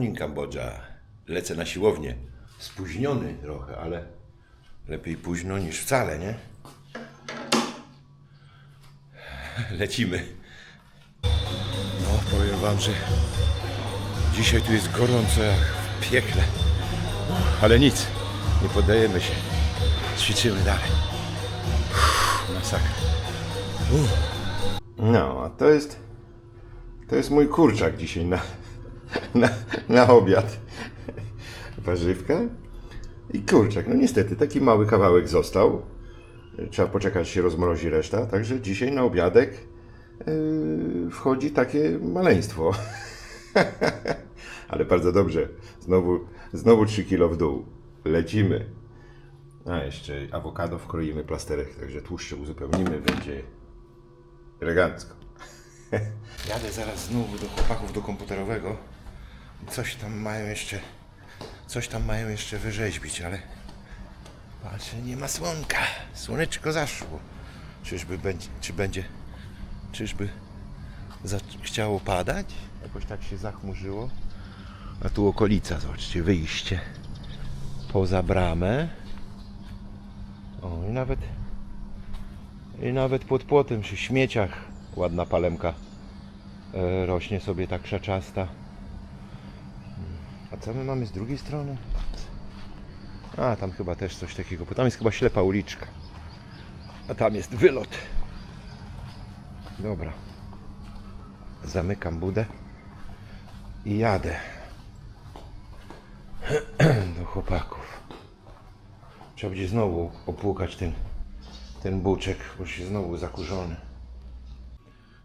morning Kambodża. Lecę na siłownię. Spóźniony trochę, ale lepiej późno niż wcale, nie? Lecimy. No, powiem wam, że dzisiaj tu jest gorąco jak w piekle. Ale nic, nie poddajemy się. Ćwiczymy dalej. Uff, masakra. No, a to jest to jest mój kurczak dzisiaj na, na, na obiad. Warzywka i kurczak. No niestety, taki mały kawałek został. Trzeba poczekać, się rozmrozi reszta. Także dzisiaj na obiadek yy, wchodzi takie maleństwo. Ale bardzo dobrze. Znowu, znowu 3 kilo w dół. Lecimy. A jeszcze awokado wkroimy plasterek, także tłuszcze uzupełnimy. Będzie elegancko. Jadę zaraz znowu do chłopaków do komputerowego. Coś tam mają jeszcze. Coś tam mają jeszcze wyrzeźbić, ale. Patrzę, nie ma słonka. Słoneczko zaszło. Czyżby będzie. Czy będzie. Czyżby za, chciało padać? Jakoś tak się zachmurzyło. A tu okolica, zobaczcie, wyjście poza bramę. O, i nawet i nawet pod płotem przy śmieciach ładna palemka e, rośnie sobie tak krzaczasta. Co my mamy z drugiej strony? A, tam chyba też coś takiego, bo tam jest chyba ślepa uliczka. A tam jest wylot. Dobra. Zamykam budę i jadę do chłopaków. Trzeba będzie znowu opłukać ten, ten buczek, bo się znowu zakurzony.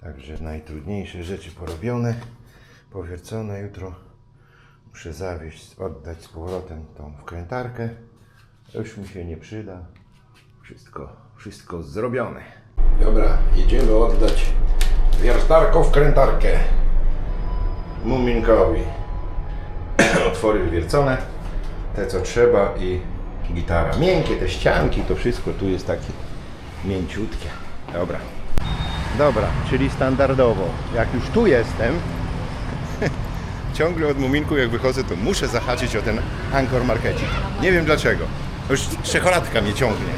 Także najtrudniejsze rzeczy porobione, powiercone. Jutro muszę oddać z powrotem tą wkrętarkę. Już mi się nie przyda. Wszystko, wszystko zrobione. Dobra, jedziemy oddać wiertarką wkrętarkę Muminkowi. Otwory wywiercone, te co trzeba i gitara. Miękkie te ścianki, to wszystko tu jest takie mięciutkie. Dobra. Dobra, czyli standardowo. Jak już tu jestem, ciągle od Muminku jak wychodzę, to muszę zahaczyć o ten Anchor Marketing. Nie wiem dlaczego. Już czekolatka mnie ciągnie.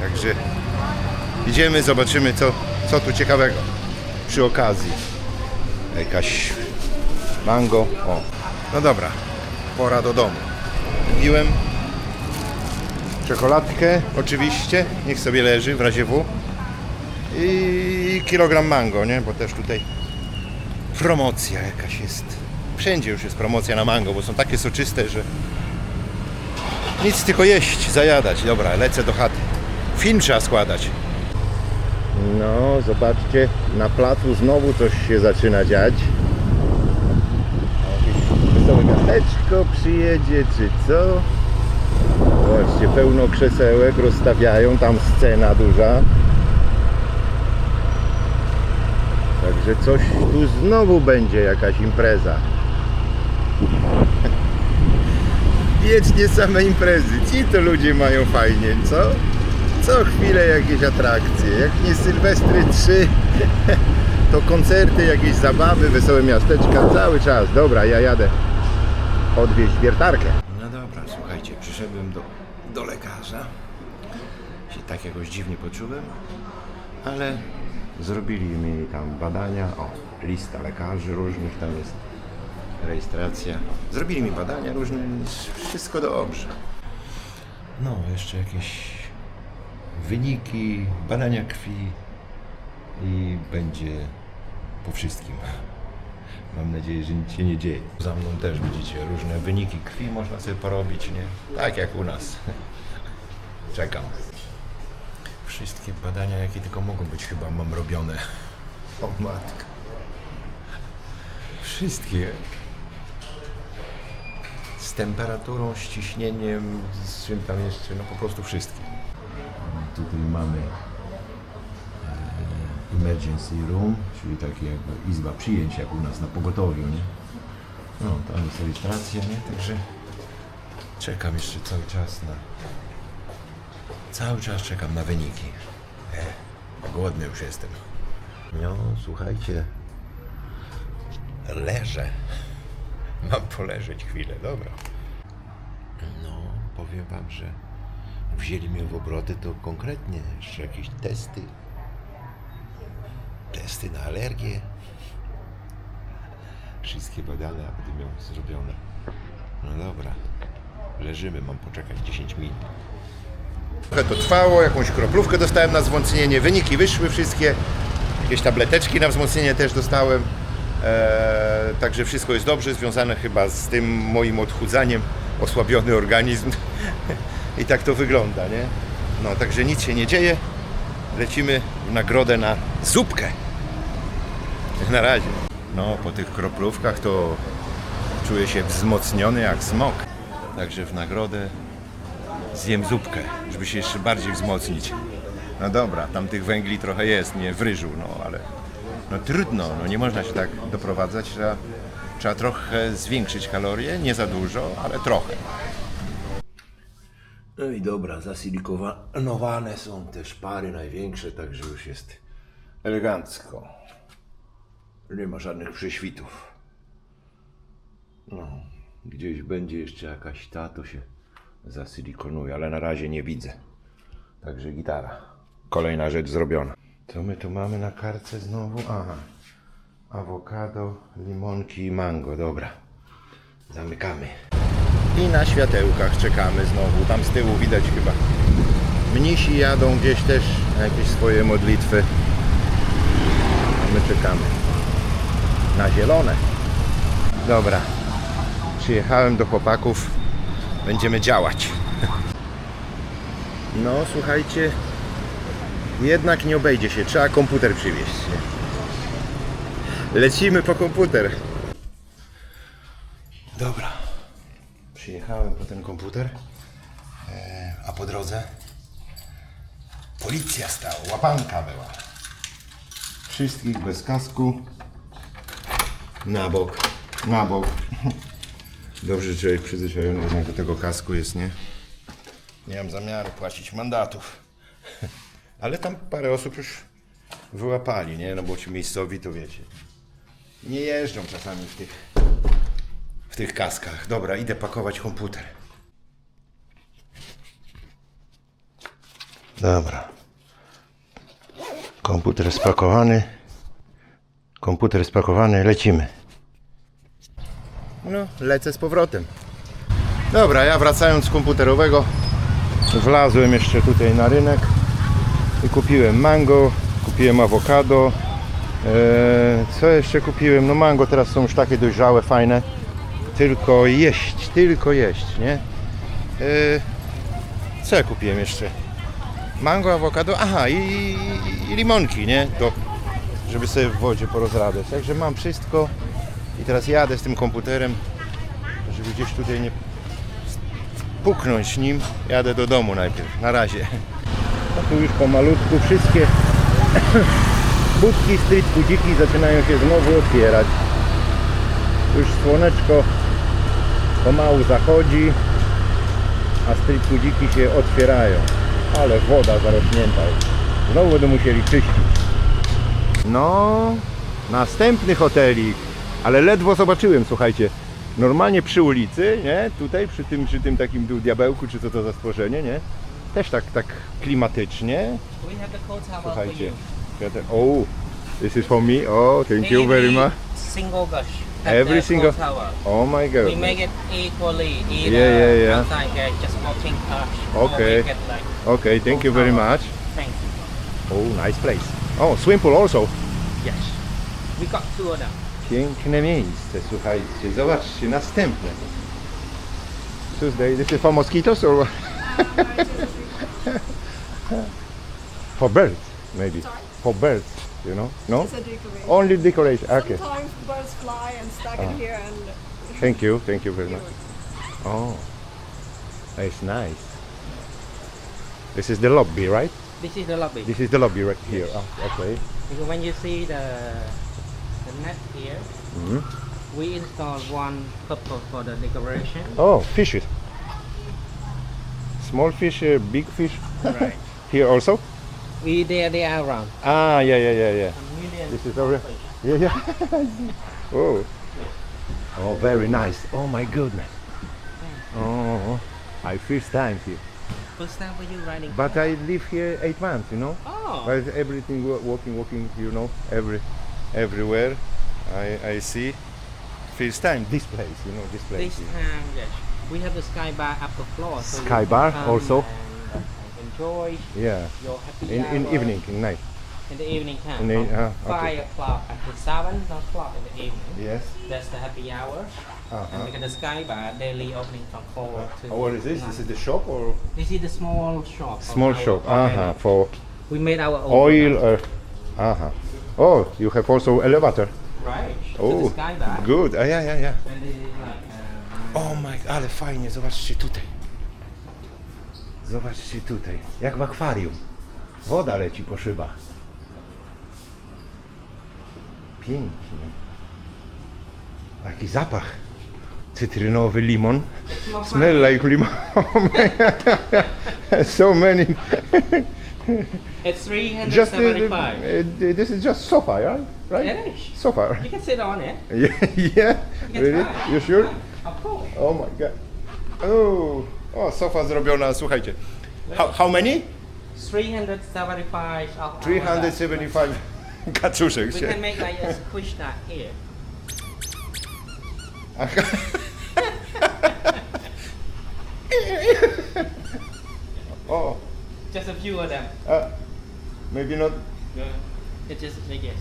Także idziemy, zobaczymy co, co tu ciekawego. Przy okazji. Jakaś mango. O. No dobra, pora do domu. Piłem czekoladkę, oczywiście, niech sobie leży w razie W. I kilogram mango, nie? Bo też tutaj promocja jakaś jest. Wszędzie już jest promocja na mango, bo są takie soczyste, że nic tylko jeść, zajadać. Dobra, lecę do chaty. Film trzeba składać. No, zobaczcie, na placu znowu coś się zaczyna dziać. Wesołe miasteczko przyjedzie, czy co? Zobaczcie, pełno krzesełek rozstawiają, tam scena duża. Także coś tu znowu będzie, jakaś impreza. Wiecznie same imprezy. Ci to ludzie mają fajnie, co? Co chwilę jakieś atrakcje. Jak nie Sylwestry 3, to koncerty, jakieś zabawy, wesołe miasteczka, cały czas. Dobra, ja jadę odwieźć wiertarkę. No dobra, słuchajcie, przyszedłem do, do lekarza. Się tak jakoś dziwnie poczułem, ale zrobili mi tam badania. O, lista lekarzy różnych tam jest, rejestracja. Zrobili mi badania różne, wszystko dobrze. No, jeszcze jakieś wyniki, badania krwi i będzie po wszystkim. Mam nadzieję, że nic się nie dzieje. Za mną też widzicie różne wyniki krwi można sobie porobić, nie? Tak jak u nas. Czekam. Wszystkie badania, jakie tylko mogą być, chyba mam robione. O matka. Wszystkie. Z temperaturą, z ciśnieniem, z czym tam jeszcze, no po prostu wszystkie. Tutaj mamy e, emergency room, czyli takie jakby izba przyjęć, jak u nas na pogotowiu, nie? No, tam jest rejestracja, nie? Także czekam jeszcze cały czas na... Cały czas czekam na wyniki. E, głodny już jestem. No, słuchajcie. Leżę. Mam poleżeć chwilę, dobra. No, powiem wam, że wzięli mnie w obroty to konkretnie jeszcze jakieś testy. Testy na alergię. Wszystkie badania będę miał zrobione. No dobra, leżymy, mam poczekać 10 minut. Trochę to trwało, jakąś kroplówkę dostałem na wzmocnienie, wyniki wyszły wszystkie, jakieś tableteczki na wzmocnienie też dostałem. Eee, także wszystko jest dobrze, związane chyba z tym moim odchudzaniem, osłabiony organizm. I tak to wygląda, nie? No, także nic się nie dzieje. Lecimy w nagrodę na zupkę. Na razie. No, po tych kroplówkach to czuję się wzmocniony jak smok. Także w nagrodę zjem zupkę, żeby się jeszcze bardziej wzmocnić. No dobra, tam tych węgli trochę jest, nie w ryżu, no ale no trudno, no nie można się tak doprowadzać, trzeba, trzeba trochę zwiększyć kalorie, nie za dużo, ale trochę. No i dobra, zasilikowane są te szpary największe, także już jest elegancko. Nie ma żadnych prześwitów. No, gdzieś będzie jeszcze jakaś ta, to się zasilikonuje, ale na razie nie widzę. Także gitara. Kolejna rzecz zrobiona. Co my tu mamy na karce znowu? Aha. Awokado, limonki i mango. Dobra. Zamykamy. I na światełkach czekamy znowu. Tam z tyłu widać chyba. Mnisi jadą gdzieś też na jakieś swoje modlitwy. A my czekamy. Na zielone. Dobra. Przyjechałem do chłopaków. Będziemy działać. No, słuchajcie, jednak nie obejdzie się. Trzeba komputer przywieźć. Lecimy po komputer. Dobra. Przyjechałem po ten komputer, e, a po drodze policja stała, łapanka była. Wszystkich bez kasku. Na bok, na bok. Dobrze, że człowiek przyzwyczajony jednak do tego kasku jest, nie? Nie mam zamiaru płacić mandatów. Ale tam parę osób już wyłapali, nie? No bo ci miejscowi to wiecie. Nie jeżdżą czasami w tych, w tych kaskach. Dobra, idę pakować komputer. Dobra. Komputer spakowany. Komputer spakowany, lecimy. No, lecę z powrotem. Dobra, ja wracając z komputerowego, wlazłem jeszcze tutaj na rynek i kupiłem mango, kupiłem awokado. Eee, co jeszcze kupiłem? No mango teraz są już takie dojrzałe, fajne. Tylko jeść, tylko jeść, nie? Eee, co ja kupiłem jeszcze? Mango, awokado, aha i, i, limonki, nie? To, żeby sobie w wodzie porozrabiać. Także mam wszystko i teraz jadę z tym komputerem, żeby gdzieś tutaj nie puknąć nim. Jadę do domu najpierw. Na razie. No tu już pomalutku wszystkie budki street foodiki zaczynają się znowu otwierać. Już słoneczko pomału zachodzi, a street foodiki się otwierają. Ale woda zarośnięta jest. Znowu będą musieli czyścić. No, następny hotelik. Ale ledwo zobaczyłem, słuchajcie. Normalnie przy ulicy, nie? Tutaj przy tym, przy tym takim diabełku, czy co to za stworzenie, nie? Też tak, tak klimatycznie. We have the cold tower for Słuchajcie. you. Oh, this is for me. Oh, thank you very much. Single gush. Every the single- cold. Oh my We god. make it equally. Either Yeah, yeah, yeah. outside just 14 cash. Or Okay. we get like, Okay, thank you very much. thank you. Oh, nice place. Oh, swim pool also. Yes. We got two of them. Piękne miejsce, słuchajcie. Zobaczcie, następne. Tuesday, this is for mosquitoes or what? for birds, maybe. For birds, you know? No? It's a decoration. Only decoration. Okay. Sometimes birds fly and stuck in here and Thank you, thank you very much. Oh, it's nice. This is the lobby, right? This is the lobby. This is the lobby right here. Oh, okay. Because when you see the the net here, Mhm. we install one purpose for the decoration. Oh, fishes. Small fish, uh, big fish. right. Here also? We they they are around. Ah, yeah, yeah, yeah, yeah. A million. This is over. Yeah, yeah. oh. Oh, very nice. Oh my goodness. Oh, I first time here. First time for you riding. But I live here eight months, you know. Oh. But everything wa- walking, walking, you know, every, everywhere. I, I see. First time this place, you know, this place. This time, yes. We have the sky bar upper floor. So Sky bar also? And, uh, enjoy Yeah. your happy In, in hour evening, in night. In the evening time. In the- from ah, okay. Five o'clock until seven o'clock in the evening. Yes. That's the happy hour. And Uh-huh. look at the sky bar daily opening from four to. Oh, what is this? nine. Is the shop or This is the small shop. small shop? organic. Uh-huh. For We made our own. oil. product. Uh, uh-huh. Oh, you have also elevator. Right. Oh, good. A, ja, ja, ja. Um, O my, ale fajnie, zobaczcie tutaj. Zobaczcie tutaj, jak w akwarium. Woda leci po szybach. Pięknie. Jaki zapach. Cytrynowy limon. Smell like limon. so many. It's Just uh, 375. uh, this is just sofa, right? Right? It is. Sofa. You can sit on it. Yeah, yeah. You Really? You sure? Of course. Oh my god. Oh, oh, sofa zrobiona, słuchajcie. How, how many? 375 of our 375 kaczuszek We can make like a squish that here. Just a few of them. uh, maybe not. It just like this.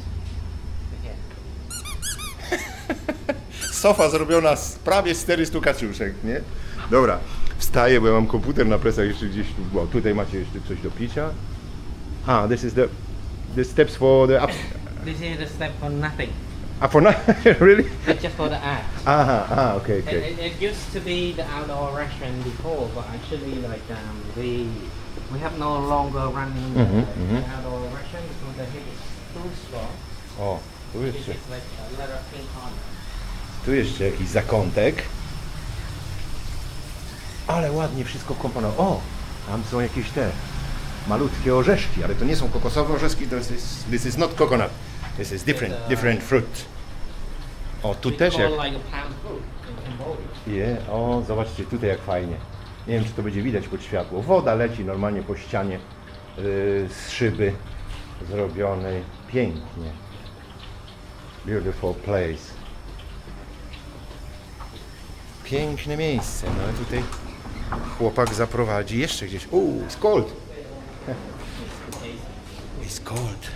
Okay. Sofa zrobiona z prawie 400 kaczuszek, nie? Dobra, wstaję, bo ja mam komputer na plecach jeszcze gdzieś tu. O, tutaj macie jeszcze coś do picia. Ah, this is the the steps for the up. This is the step for nothing. Ah, for now, really? It's just for the art. Aha, ah, okay, okay. it, it used to be the outdoor restaurant before, but actually like um, we we have no longer running the, Mhm, the mhm. outdoor restaurant because the here is food store. O, tu jeszcze, is like a little pink corner. tu jeszcze jakiś zakątek. Ale ładnie wszystko komponowane. O, tam są jakieś te malutkie orzeszki, ale to nie są kokosowe orzeszki, to jest, this is not coconut. This is different, different fruit. O, tu We też jak... call like a palm fruit in Cambodia. Je, o, zobaczcie tutaj jak fajnie. Nie wiem, czy to będzie widać pod światło. Woda leci normalnie po ścianie yy, z szyby zrobionej. Pięknie. Beautiful place. Piękne miejsce. No ale tutaj chłopak zaprowadzi jeszcze gdzieś. Uuu, it's cold. It's cold.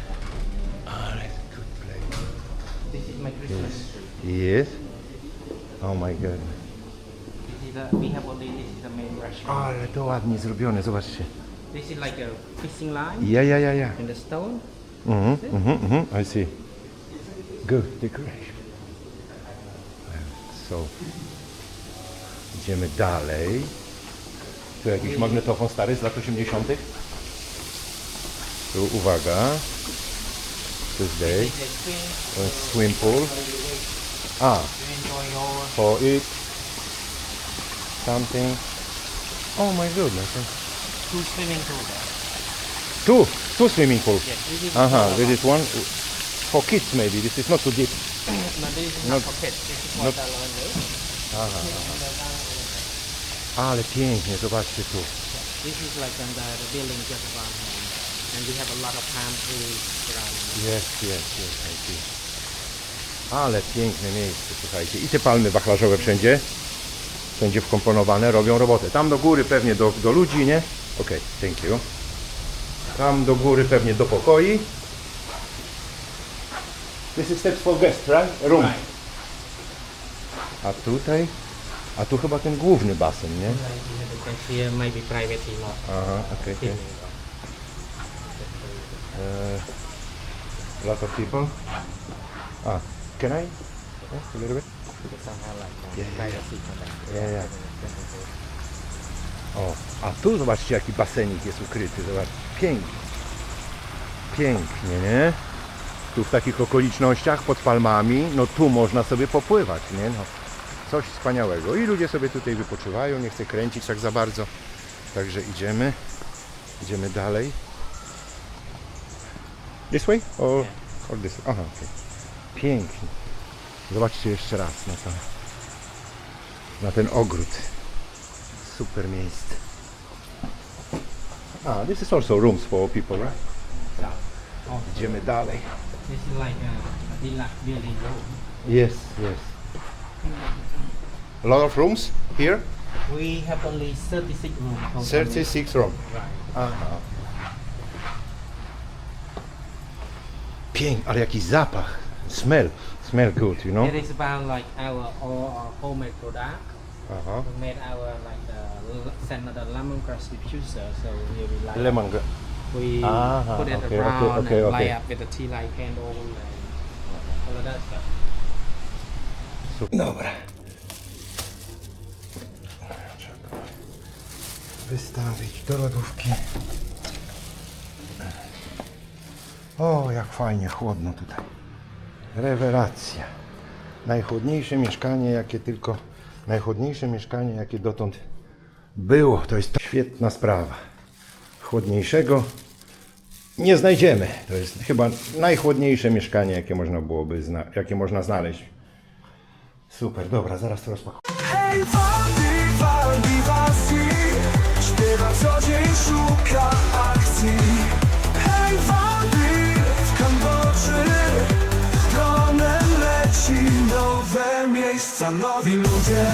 Ale good place. Tree. Yes. Oh my god. A, we have only this is the main restaurant. Ale to ładnie zrobione, zobaczcie. This is like a fishing line Ja, ja, ja, ja. in the stone. Mhm, mhm, mhm, I see. Good decoration. So, idziemy dalej. Tu jakiś magnetofon stary z lat 80. Tu uwaga. Tuesday. This is jest swim pool. A, You enjoy your for it. Something. Oh my goodness. two swimming pool there. Two, two swimming pools. Yes, this is Aha, for this is one for kids maybe. This is not too deep. No, this is not- not, for kids. This is not- line is. Ale pięknie, zobaczcie tu. This is like on the, the building just around here. And we have a lot of palm trees around. Jest, jest, jest, I see. Ale piękne miejsce, słuchajcie. I te palmy wachlarzowe wszędzie, wszędzie wkomponowane, robią robotę. Tam do góry pewnie do, do ludzi, nie? Okej, thank you. Tam do góry pewnie do pokoi. This is steps for guests, right? Room. A tutaj? A tu chyba ten główny basen, nie? Here maybe private lot. Aha, okej. Okay, lot of people. Ah, can I? Yeah, a little bit? O, a tu zobaczcie jaki basenik jest ukryty, zobacz. Pięknie. Pięknie, nie? Tu w takich okolicznościach pod palmami, no tu można sobie popływać, nie? No, coś wspaniałego. I ludzie sobie tutaj wypoczywają, nie chcę kręcić tak za bardzo. Także idziemy. Idziemy dalej. This way? Or, or this way? Aha, okay. Pięknie. Zobaczcie jeszcze raz na to. na ten ogród. Super miejsce. Ah, this is also rooms for people, right? So, oh, Idziemy dalej. this is like a, deluxe building room. Yes, yes. A lot of rooms here? We have only 36 rooms. total. 36 room. Right. Aha. Piękny, ale jaki zapach. Smell. Smell good, you know? It is about like our all our homemade product. Aha. We made our like the send the lemongrass diffuser, so we will like Lemon. gra- we Ah, put it okay, around okay, okay, and light okay. up with the tea light candle and all of that stuff. Dobra. Wystawić do lodówki. O, jak fajnie, chłodno tutaj. Rewelacja. Najchłodniejsze mieszkanie, jakie tylko, najchłodniejsze mieszkanie, jakie dotąd było. To jest świetna sprawa. Chłodniejszego nie znajdziemy. To jest chyba najchłodniejsze mieszkanie, jakie można byłoby, jakie można znaleźć. Super, dobra, zaraz to rozpakuję. są nowi ludzie.